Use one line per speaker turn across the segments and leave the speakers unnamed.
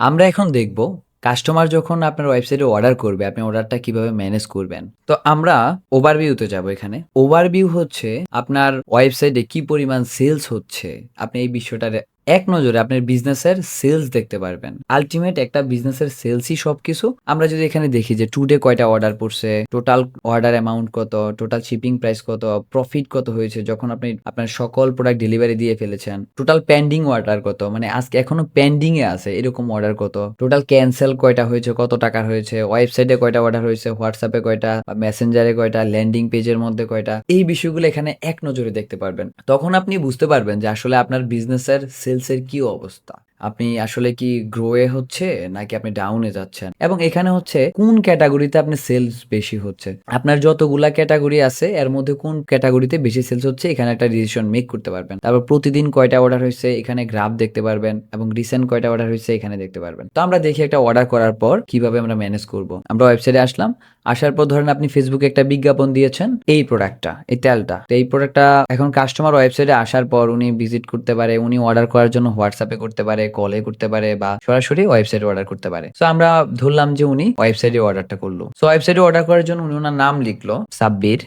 আমরা এখন দেখব কাস্টমার যখন আপনার ওয়েবসাইটে অর্ডার করবে, আপনি অর্ডারটা কীভাবে ম্যানেজ করবেন। তো আমরা ওভারভিউতে যাব এখানে। ওভারভিউ হচ্ছে আপনার ওয়েবসাইটে কি পরিমাণ সেলস হচ্ছে, আপনি এই বিষয়টার এক নজরে আপনার বিজনেসের সেলস দেখতে পারবেন। আলটিমেট একটা বিজনেসের সেলসই সবকিছু। আমরা যদি এখানে দেখি যে টুডে কয়টা অর্ডার পড়ছে টোটাল অর্ডার অ্যামাউন্ট কত টোটাল শিপিং প্রাইস কত প্রফিট কত হয়েছে, যখন আপনি আপনার সকল প্রোডাক্ট ডেলিভারি দিয়ে ফেলেছেন টোটাল পেন্ডিং অর্ডার কত মানে আজকে এখনও পেন্ডিং এ আছে, এরকম অর্ডার কত টোটাল ক্যান্সেল কয়টা হয়েছে, কত টাকার হয়েছে ওয়েবসাইটে কয়টা অর্ডার হয়েছে হোয়াটসঅ্যাপে কয়টা মেসেঞ্জারে কয়টা ল্যান্ডিং পেজের মধ্যে কয়টা, এই বিষয়গুলো এখানে এক নজরে দেখতে পারবেন। তখন আপনি বুঝতে পারবেন যে আসলে আপনার বিজনেসের সেলসের কী অবস্থা? আপনি আসলে কি গ্রোয়ে হচ্ছে নাকি আপনি ডাউনে যাচ্ছেন? এবং এখানে হচ্ছে কোন ক্যাটাগরিতে আপনি সেলস বেশি হচ্ছে? আপনার যতগুলা ক্যাটাগরি আছে, এর মধ্যে কোন ক্যাটাগরিতে বেশি সেলস হচ্ছে, এখানে একটা ডিসিশন মেক করতে পারবেন। তারপর প্রতিদিন কয়টা অর্ডার হয়েছে, এখানে গ্রাফ দেখতে পারবেন এবং রিসেন্ট কয়টা অর্ডার হয়েছে, এখানে দেখতে পারবেন। তো আমরা দেখি একটা অর্ডার করার পর কীভাবে আমরা ম্যানেজ করব। আমরা ওয়েবসাইটে আসলাম, আসার পর ধরেন আপনি ফেসবুকে একটা বিজ্ঞাপন দিয়েছেন, এই প্রোডাক্টটা এই তেলটা। তো এই প্রোডাক্টটা এখন কাস্টমার ওয়েবসাইটে আসার পর উনি ভিজিট করতে পারে, উনি অর্ডার করার জন্য হোয়াটসঅ্যাপে করতে পারে কলে করতে পারে বা সরাসরি ওয়েবসাইটে অর্ডার করতে পারে। তো আমরা ধরলাম যে উনি ওয়েবসাইটে অর্ডারটা করল। সো ওয়েবসাইটে অর্ডার করার জন্য উনি ওনার নাম লিখলো, সাব্বির।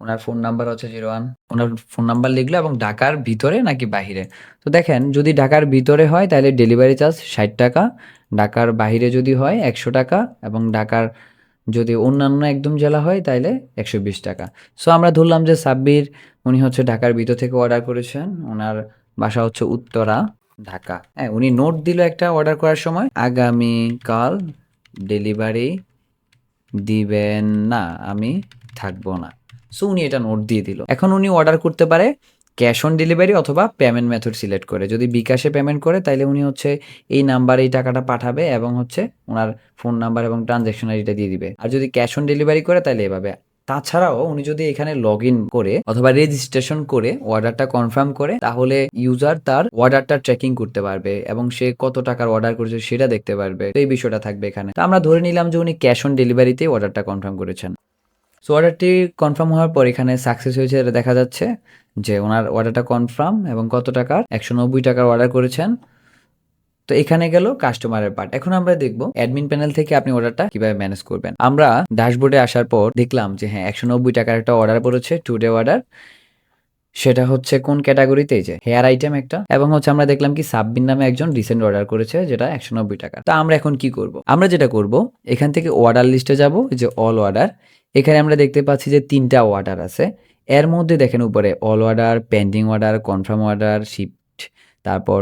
ওনার ফোন নাম্বার হচ্ছে জিরো ওয়ান ওনার ফোন নাম্বার লিখলো এবং ঢাকার ভিতরে নাকি বাহিরে। তো দেখেন, যদি ঢাকার ভিতরে হয়, তাহলে ডেলিভারি চার্জ ষাট টাকা, ঢাকার বাহিরে যদি হয়, একশো টাকা এবং ঢাকার যদি অন্যান্য একদম জেলা হয়, তাহলে একশো বিশ টাকা। সো আমরা ধরলাম যে সাব্বির, উনি হচ্ছে ঢাকার ভিতর থেকে অর্ডার করেছেন। ওনার বাসা হচ্ছে উত্তরা। ঢাকা। হ্যাঁ উনি নোট দিল একটা অর্ডার করার সময়, আগামীকাল ডেলিভারি দিবেন না, আমি থাকব না। সো উনি এটা নোট দিয়ে দিল। এখন উনি অর্ডার করতে পারে ক্যাশ অন ডেলিভারি অথবা পেমেন্ট মেথড সিলেক্ট করে। যদি বিকাশে পেমেন্ট করে তাহলে উনি হচ্ছে এই নাম্বারে এই টাকাটা পাঠাবে এবং হচ্ছে ওনার ফোন নাম্বার এবং ট্রানজ্যাকশন আইডিটা দিয়ে দিবে। আর যদি ক্যাশ অন ডেলিভারি করে তাহলে এভাবে তাছাড়াও উনি যদি এখানে লগ করে অথবা রেজিস্ট্রেশন করে অর্ডারটা কনফার্ম করে, তাহলে ইউজার তার অর্ডারটা ট্র্যাকিং করতে পারবে এবং সে কত টাকার অর্ডার করেছে সেটা দেখতে পারবে। এই বিষয়টা থাকবে এখানে। তো আমরা ধরে নিলাম যে উনি ক্যাশ অন ডেলিভারিতে অর্ডারটা কনফার্ম করেছেন। সো অর্ডারটি কনফার্ম হওয়ার পর এখানে সাকসেস হয়েছে এটা দেখা যাচ্ছে যে ওনার অর্ডারটা কনফার্ম এবং কত টাকার? একশো নব্বই টাকার অর্ডার করেছেন। তো এখানে গেল কাস্টমারের পার্ট এখন আমরা দেখব অ্যাডমিন প্যানেল থেকে আপনি অর্ডারটা কীভাবে ম্যানেজ করবেন। আমরা ড্যাশবোর্ডে আসার পর দেখলাম যে হ্যাঁ একশো নব্বই টাকার একটা অর্ডার পড়েছে টুডে অর্ডার সেটা হচ্ছে কোন ক্যাটাগরিতে যে হেয়ার আইটেম একটা। এবং হচ্ছে আমরা দেখলাম কি সাব্বিন নামে একজন রিসেন্ট অর্ডার করেছে, যেটা একশো নব্বই টাকা। তা আমরা এখন কি করব? আমরা যেটা করব, এখান থেকে অর্ডার লিস্টে যাব যে অল অর্ডার এখানে আমরা দেখতে পাচ্ছি যে তিনটা অর্ডার আছে। এর মধ্যে দেখেন উপরে all order pending order confirm order shift তারপর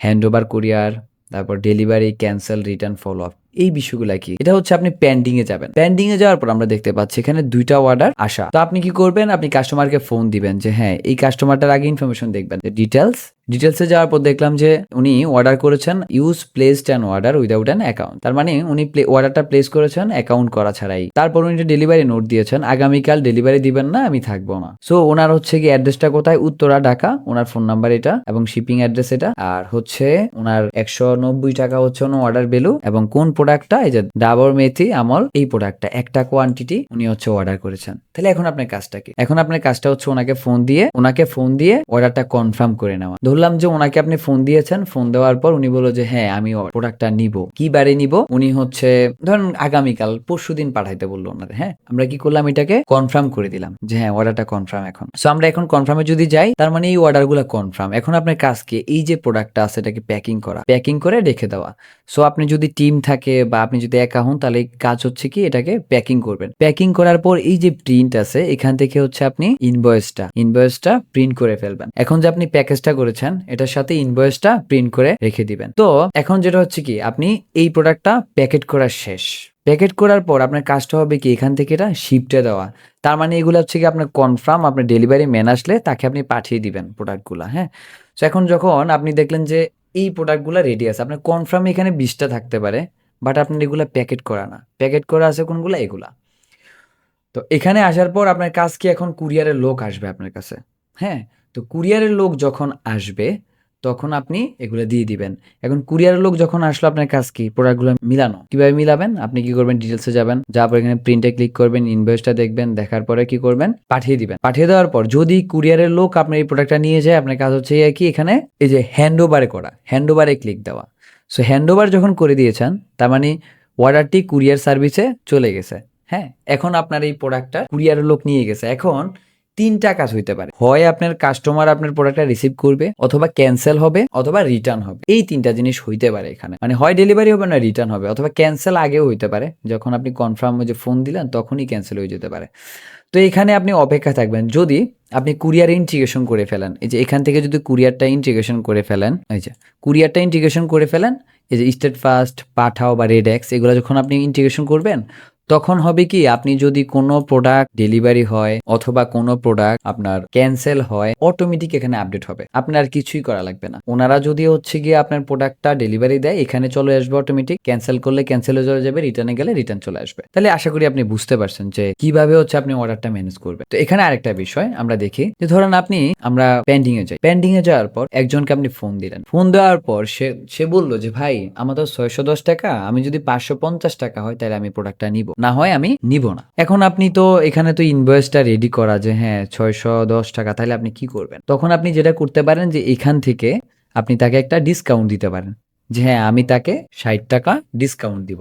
হ্যান্ড ওভার কুরিয়ার তারপর delivery cancel return follow up এই বিষয়গুলো কি? এটা হচ্ছে আপনি প্যান্ডিং এ যাবেন। প্যান্ডিং এ যাওয়ার পর আমরা দেখতে পাচ্ছি এখানে দুইটা অর্ডার আসা। তো আপনি কি করবেন? আপনি কাস্টমারকে ফোন দিবেন যে হ্যাঁ এই কাস্টমারটার আগে ইনফরমেশন দেখবেন। ডিটেলস ডিটেলসে যাওয়ার পর দেখলাম যে উনি অর্ডার করেছেন use placed an order without an account তার মানে উনি অর্ডারটা প্লেস করেছেন অ্যাকাউন্ট করা ছাড়াই। তারপর উনি ডেলিভারি নোট দিয়েছেন, আগামীকাল ডেলিভারি দিবেন না, আমি থাকব না। সো ওনার হচ্ছে কি অ্যাড্রেসটা কোথায়? উত্তরা, ঢাকা। ওনার ফোন নাম্বার এটা এবং শিপিং অ্যাড্রেস এটা। আর হচ্ছে ওনার একশো নব্বই টাকা হচ্ছে ওনার অর্ডার বেলু এবং কোন প্রোডাক্টটা এই যে ডাবর মেথি আমল, এই প্রোডাক্টটা একটা কোয়ান্টিটি উনি হচ্ছে অর্ডার করেছেন। তাহলে এখন আপনার কাজটা কি? এখন আপনার কাজটা হচ্ছে ওনাকে ফোন দিয়ে ওনাকে ফোন দিয়ে অর্ডারটা কনফার্ম করে নেওয়া। ধরলাম যে ওনাকে আপনি ফোন দিয়েছেন। ফোন দেওয়ার পর উনি বলল যে হ্যাঁ আমি প্রোডাক্টটা নিব। কি বারে নিব? উনি হচ্ছে, ধরুন আগামীকাল পরশু দিন পাঠাইতে বলল ওনাদের হ্যাঁ? আমরা কি করলাম এটাকে? কনফার্ম করে দিলাম যে হ্যাঁ অর্ডারটা কনফার্ম এখন। সো আমরা এখন কনফার্মে যদি যাই, তার মানে এই অর্ডারগুলো কনফার্ম এখন আপনার কাজ কি? এই যে প্রোডাক্টটা আছে, এটাকে প্যাকিং করা। প্যাকিং করে রেখে দেওয়া। সো আপনি যদি টিম থাকে বা আপনি যদি একা হন, তাহলে কাজ হচ্ছে কি? এটাকে প্যাকিং করবেন। প্যাকিং করার পর এই যে প্রিন্ট আছে, এখান থেকে হচ্ছে আপনি ইনভয়েসটা ইনভয়েসটা প্রিন্ট করে ফেলবেন। এখন যে আপনি প্যাকেজটা করেছেন এটার সাথে ইনভয়েসটা প্রিন্ট করে রেখে দিবেন। তো এখন যেটা হচ্ছে কি, আপনি এই প্রোডাক্টটা প্যাকেট করা শেষ। প্যাকেট করার পর আপনার কাজটা হবে কি, এখান থেকে এটা শিপটে দেওয়া। তার মানে এগুলো হচ্ছে কি, আপনার কনফার্ম আপনার ডেলিভারি ম্যান আসলে তাকে আপনি পাঠিয়ে দিবেন প্রোডাক্টগুলো হ্যাঁ? তো এখন যখন আপনি দেখলেন যে এই প্রোডাক্টগুলো রেডি আছে, আপনার কনফার্ম এখানে বিশটা থাকতে পারে বাট আপনার এগুলো প্যাকেট করা না। প্যাকেট করা আছে কোনগুলো? এগুলা। তো এখানে আসার পর আপনার কাজ কি এখন কুরিয়ারের লোক আসবে আপনার কাছে হ্যাঁ? তো কুরিয়ারের লোক যখন আসবে, তখন আপনি এগুলো দিয়ে দিবেন। এখন কুরিয়ারের লোক যখন আসলো, আপনার কাজ কি? প্রোডাক্টগুলো মিলানো। কীভাবে মিলাবেন? আপনি কি করবেন? ডিটেলসে যাবেন। যাওয়ার পর এখানে প্রিন্টে ক্লিক করবেন ইনভয়েসটা দেখবেন, দেখার পরে কি করবেন? পাঠিয়ে দিবেন। পাঠিয়ে দেওয়ার পর যদি কুরিয়ারের লোক আপনার এই প্রোডাক্টটা নিয়ে যায়, আপনার কাজ হচ্ছে কি? এখানে এই যে হ্যান্ড ওভারে করা। হ্যান্ড ওভারে ক্লিক দেওয়া। সো হ্যান্ড ওভার যখন করে দিয়েছেন, তার মানে অর্ডারটি কুরিয়ার সার্ভিসে চলে গেছে। হ্যাঁ? এখন আপনার এই প্রোডাক্টটা কুরিয়ারের লোক নিয়ে গেছে। এখন তিনটা কাজ হইতে পারে। হয় আপনার কাস্টমার আপনার প্রোডাক্টটা রিসিভ করবে, অথবা ক্যান্সেল হবে, অথবা রিটার্ন হবে। এই তিনটা জিনিস হইতে পারে এখানে। মানে হয় ডেলিভারি হবে না রিটার্ন হবে, অথবা ক্যান্সেল আগেও হইতে পারে। যখন আপনি কনফার্ম যে ফোন দিলেন, তখনই ক্যান্সেল হয়ে যেতে পারে। তো এখানে আপনি অপেক্ষা থাকবেন। যদি আপনি কুরিয়ার ইন্টিগ্রেশন করে ফেলেন, এই যে এখান থেকে যদি কুরিয়ারটা ইন্টিগ্রেশন করে ফেলেন, এই যে কুরিয়ারটা ইন্টিগ্রেশন করে ফেলেন, এই যে স্টেট ফাস্ট পাঠাও বা রেডেক্স এগুলো যখন আপনি ইন্টিগ্রেশন করবেন তখন হবে কি, আপনি যদি কোনো প্রোডাক্ট ডেলিভারি হয় অথবা কোনো প্রোডাক্ট আপনার ক্যান্সেল হয় অটোমেটিক এখানে আপডেট হবে। আপনার কিছুই করা লাগবে না। ওনারা যদি হচ্ছে গিয়ে আপনার প্রোডাক্টটা ডেলিভারি দেয়, এখানে চলে আসবে অটোমেটিক ক্যান্সেল করলে ক্যান্সেল চলে যাবে রিটার্নে গেলে রিটার্ন চলে আসবে। তাহলে আশা করি আপনি বুঝতে পারছেন যে কীভাবে হচ্ছে আপনি অর্ডারটা ম্যানেজ করবেন। তো এখানে আরেকটা বিষয় আমরা দেখি, যে ধরেন আপনি, আমরা পেন্ডিং এ যাই। পেন্ডিং এ যাওয়ার পর একজনকে আপনি ফোন দিলেন। ফোন দেওয়ার পর সে সে বলল যে, ভাই, আমার তো ছয়শো দশ টাকা, আমি যদি পাঁচশো পঞ্চাশ টাকা হয়, তাহলে আমি প্রোডাক্টটা নিব। না হয় আমি নিব না। এখন আপনি তো এখানে তো ইনভয়েসটা রেডি করা যে হ্যাঁ ছয়শো দশ টাকা, তাহলে আপনি কি করবেন? তখন আপনি যেটা করতে পারেন যে এখান থেকে আপনি তাকে একটা ডিসকাউন্ট দিতে পারেন। যে হ্যাঁ আমি তাকে ষাট টাকা ডিসকাউন্ট দিব।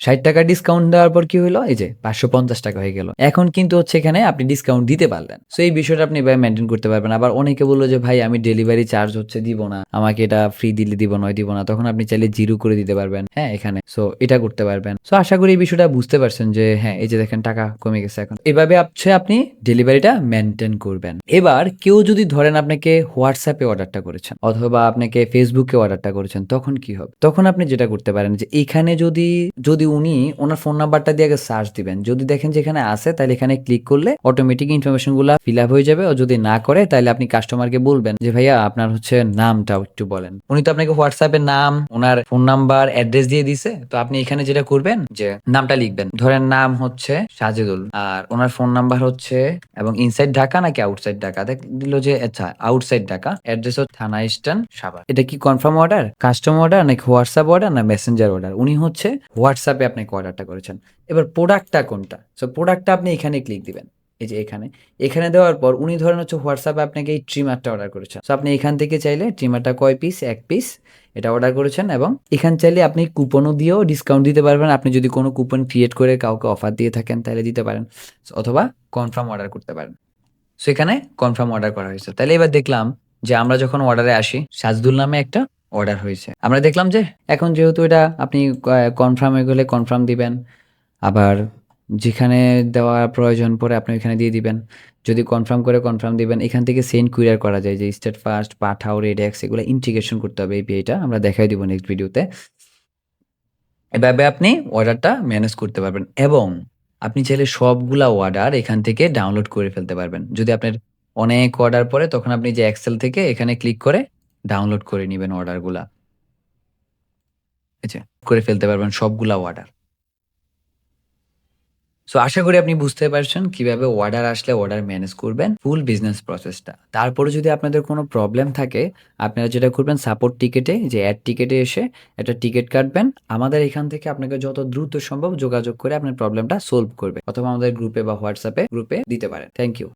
ষাট টাকা ডিসকাউন্ট দেওয়ার পর কি হলো এই যে, পাঁচশো পঞ্চাশ টাকা হয়ে গেল। এখন কিন্তু হচ্ছে এখানে আপনি ডিসকাউন্ট দিতে পারলেন। সো এই বিষয়টা আপনি এভাবে মেনটেন করতে পারবেন। আবার অনেকে বলল যে, ভাই, আমি ডেলিভারি চার্জ হচ্ছে দিব না। আমাকে এটা ফ্রি দিলে দিব, নয় দিব না। তখন আপনি চাইলে জিরো করে দিতে পারবেন হ্যাঁ এখানে। সো এটা করতে পারবেন। সো আশা করি এই বিষয়টা বুঝতে পারছেন যে হ্যাঁ এই যে দেখেন, টাকা কমে গেছে এখন। এভাবে হচ্ছে আপনি ডেলিভারিটা মেনটেন করবেন। এবার কেউ যদি ধরেন আপনাকে হোয়াটসঅ্যাপে অর্ডারটা করেছেন, অথবা আপনাকে ফেসবুকে অর্ডারটা করেছেন, তখন কি হবে? তখন আপনি যেটা করতে পারেন যে, এখানে যদি যদি উনি ওনার ফোন নাম্বারটা দিয়ে আগে সার্চ দিবেন। যদি দেখেন যে এখানে আছে, তাহলে এখানে ক্লিক করলে অটোমেটিক ইনফরমেশনগুলা ফিল আপ হয়ে যাবে। ও যদি না করে, তাহলে আপনি কাস্টমারকে বলবেন যে, ভাইয়া, আপনার হচ্ছে নামটাও একটু বলেন। উনি তো আপনাকে হোয়াটসঅ্যাপে নাম, ওনার ফোন নাম্বার অ্যাড্রেস দিয়ে দিছে। তো আপনি এখানে যেটা করবেন, যে নামটা লিখবেন। ধরেন নাম হচ্ছে সাজেদুল, আর ওনার ফোন নাম্বার হচ্ছে, এবং ইনসাইড ঢাকা নাকি আউটসাইড ঢাকা? দেখ, দিল যে আচ্ছা আউটসাইড ঢাকা অ্যাড্রেস হচ্ছে থানা ইস্টার্ন সাভার। এটা কি কনফার্ম অর্ডার কাস্টমার অর্ডার নাকি হোয়াটসঅ্যাপ অর্ডার না মেসেঞ্জার অর্ডার উনি হচ্ছে হোয়াটসঅ্যাপে আপনাকে অর্ডারটা করেছেন। এবার প্রোডাক্টটা কোনটা? সো প্রোডাক্টটা আপনি এখানে ক্লিক দিবেন। এই যে এখানে। এখানে দেওয়ার পর উনি ধরেন হচ্ছে হোয়াটসঅ্যাপে আপনাকে এই ট্রিমারটা অর্ডার করেছেন। সো আপনি এখান থেকে চাইলে ট্রিমারটা কয় পিস এক পিস এটা অর্ডার করেছেন এবং এখান চাইলে আপনি কুপনও দিয়েও ডিসকাউন্ট দিতে পারবেন। আপনি যদি কোনো কুপন ক্রিয়েট করে কাউকে অফার দিয়ে থাকেন তাহলে দিতে পারেন। অথবা কনফার্ম অর্ডার করতে পারেন। সো এখানে কনফার্ম অর্ডার করা হয়েছে। তাহলে এবার দেখলাম যে আমরা যখন অর্ডারে আসি, সাজদুল নামে একটা অর্ডার হয়েছে। আমরা দেখলাম যে এখন যেহেতু এটা আপনি কনফার্ম হয়ে গেলে কনফার্ম দিবেন, আবার যেখানে দেওয়া প্রয়োজন পড়ে আপনি ওইখানে দিয়ে দিবেন। যদি কনফার্ম করে কনফার্ম দিবেন, এখান থেকে সেন্ড কুরিয়ার করা যায় যে স্টেট ফার্স্ট পাঠাও রেডেক্স এগুলো ইন্টিগ্রেশন করতে হবে এই এপিআইটা আমরা দেখাই দিব নেক্সট ভিডিওতে এভাবে আপনি অর্ডারটা ম্যানেজ করতে পারবেন এবং আপনি চাইলে সবগুলা অর্ডার এখান থেকে ডাউনলোড করে ফেলতে পারবেন। যদি আপনার অনেক অর্ডার পরে তখন আপনি যে এক্সেল থেকে এখানে ক্লিক করে ডাউনলোড করে নেবেন অর্ডারগুলা আচ্ছা করে ফেলতে পারবেন সবগুলা অর্ডার সো আশা করি আপনি বুঝতে পারছেন কীভাবে অর্ডার আসলে অর্ডার ম্যানেজ করবেন ফুল বিজনেস প্রসেসটা তারপরে যদি আপনাদের কোনো প্রবলেম থাকে, আপনারা যেটা করবেন সাপোর্ট টিকেটে যে অ্যাড টিকেটে এসে একটা টিকিট কাটবেন। আমাদের এখান থেকে আপনাকে যত দ্রুত সম্ভব যোগাযোগ করে আপনার প্রবলেমটা সলভ করবে। অথবা আমাদের গ্রুপে বা হোয়াটসঅ্যাপে গ্রুপে দিতে পারেন। Thank you